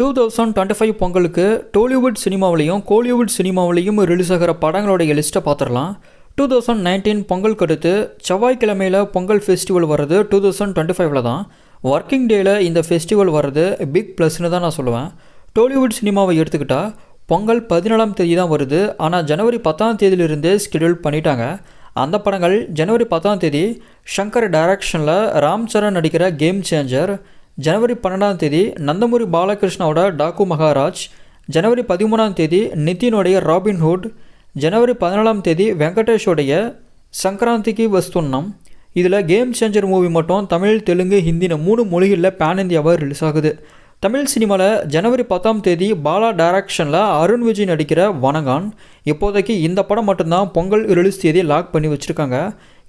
Two thousand twenty five பொங்கலுக்கு Tollywood சினிமாவிலையும் கோலிவுட் சினிமாவிலையும் ரிலீஸ் ஆகிற படங்களுடைய லிஸ்ட்டை பார்த்துடலாம். டூ தௌசண்ட் நைன்டீன் பொங்கலுக்கு அடுத்து செவ்வாய்க்கிழமையில் பொங்கல் ஃபெஸ்டிவல் வர்றது டூ தௌசண்ட் டுவெண்ட்டி ஃபைவ்ல தான். ஒர்க்கிங் டேயில் இந்த ஃபெஸ்டிவல் வர்றது பிக் ப்ளஸ்னு தான் நான் சொல்லுவேன். டோலிவுட் சினிமாவை எடுத்துக்கிட்டால் பொங்கல் பதினேழாம் தேதி தான் வருது. ஆனால் ஜனவரி பத்தாம் தேதியிலிருந்தே ஸ்கெடியூல் பண்ணிட்டாங்க. அந்த படங்கள் ஜனவரி பத்தாம் தேதி ஷங்கர் டைரக்ஷனில் ராம் சரண் நடிக்கிற கேம் சேஞ்சர் ஜனவரி பன்னெண்டாம் தேதி நந்தமுரி பாலகிருஷ்ணாவோட டாக்கு மகாராஜ் ஜனவரி பதிமூணாம் தேதி நிதினுடைய ராபின்ஹுட் ஜனவரி பதினாலாம் தேதி வெங்கடேஷோடைய சங்கராந்திக்கு வஸ்துண்ணம் இதில் கேம் சேஞ்சர் மூவி மட்டும் தமிழ் தெலுங்கு ஹிந்தின்னு மூணு மொழிகளில் பேன் இந்தியாவாக ரிலீஸ் ஆகுது. தமிழ் சினிமாவில் ஜனவரி பத்தாம் தேதி பாலா டைரக்ஷனில் அருண் விஜய் நடிக்கிற வனகான் இப்போதைக்கு இந்த படம் மட்டும்தான் பொங்கல் ரிலீஸ் தேதியை லாக் பண்ணி வச்சுருக்காங்க.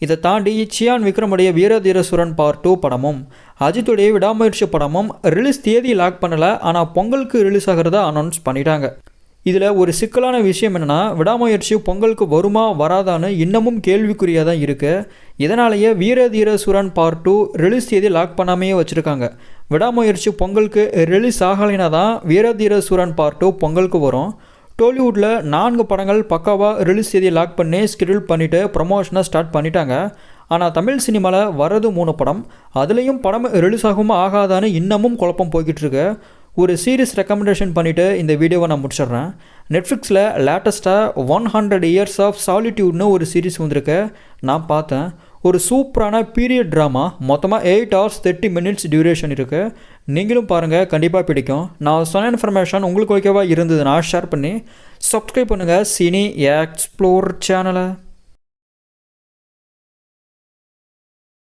இதை தாண்டி சியான் விக்ரமுடைய வீரதீரசுரன் பார்ட் டூ படமும் அஜித்துடைய விடாமுயற்சி படமும் ரிலீஸ் தேதி லாக் பண்ணலை ஆனால் பொங்கலுக்கு ரிலீஸ் ஆகிறதா அனௌன்ஸ் பண்ணிட்டாங்க. இதில் ஒரு சிக்கலான விஷயம் என்னென்னா விடாமுயற்சி பொங்கலுக்கு வருமா வராதான்னு இன்னமும் கேள்விக்குறியாக தான் இருக்குது இதனாலேயே Veera Dheera Sooran part two release தேதி லாக் பண்ணாமையே வச்சுருக்காங்க. விடாமுயற்சி பொங்கலுக்கு ரிலீஸ் ஆகலைனா தான் வீரதீர சுரன் பார்ட் டூ பொங்கலுக்கு வரும். டோலிவுட்டில் நான்கு படங்கள் பக்காவாக ரிலீஸ் தேதி லாக் பண்ணி ஸ்கெடியூல் பண்ணிவிட்டு ப்ரொமோஷனை ஸ்டார்ட் பண்ணிட்டாங்க. ஆனால் தமிழ் சினிமாவில் வர்றது மூணு படம். அதுலேயும் படம் ரிலீஸ் ஆகுமா ஆகாதான்னு இன்னமும் குழப்பம் போய்கிட்டு இருக்கு. ஒரு சீரிஸ் ரெக்கமெண்டேஷன் பண்ணிவிட்டு இந்த வீடியோவை நான் முடிச்சிடுறேன். நெட்ஃப்ளிக்ஸில் லேட்டஸ்ட்டாக ஒன் ஹண்ட்ரட் இயர்ஸ் ஆஃப் சாலிட்யூட்னு ஒரு சீரிஸ் வந்திருக்கு. நான் பார்த்தேன். ஒரு சூப்பரான பீரியட் ட்ராமா மொத்தமாக eight hours thirty minutes duration இருக்குது நீங்களும் பாருங்கள் கண்டிப்பாக பிடிக்கும். நான் சொன்ன இன்ஃபர்மேஷன் உங்களுக்கு ஓகேவா இருந்ததுன்னா ஷேர் பண்ணி சப்ஸ்கிரைப் பண்ணுங்கள் சினி எக்ஸ்ப்ளோர் சேனலை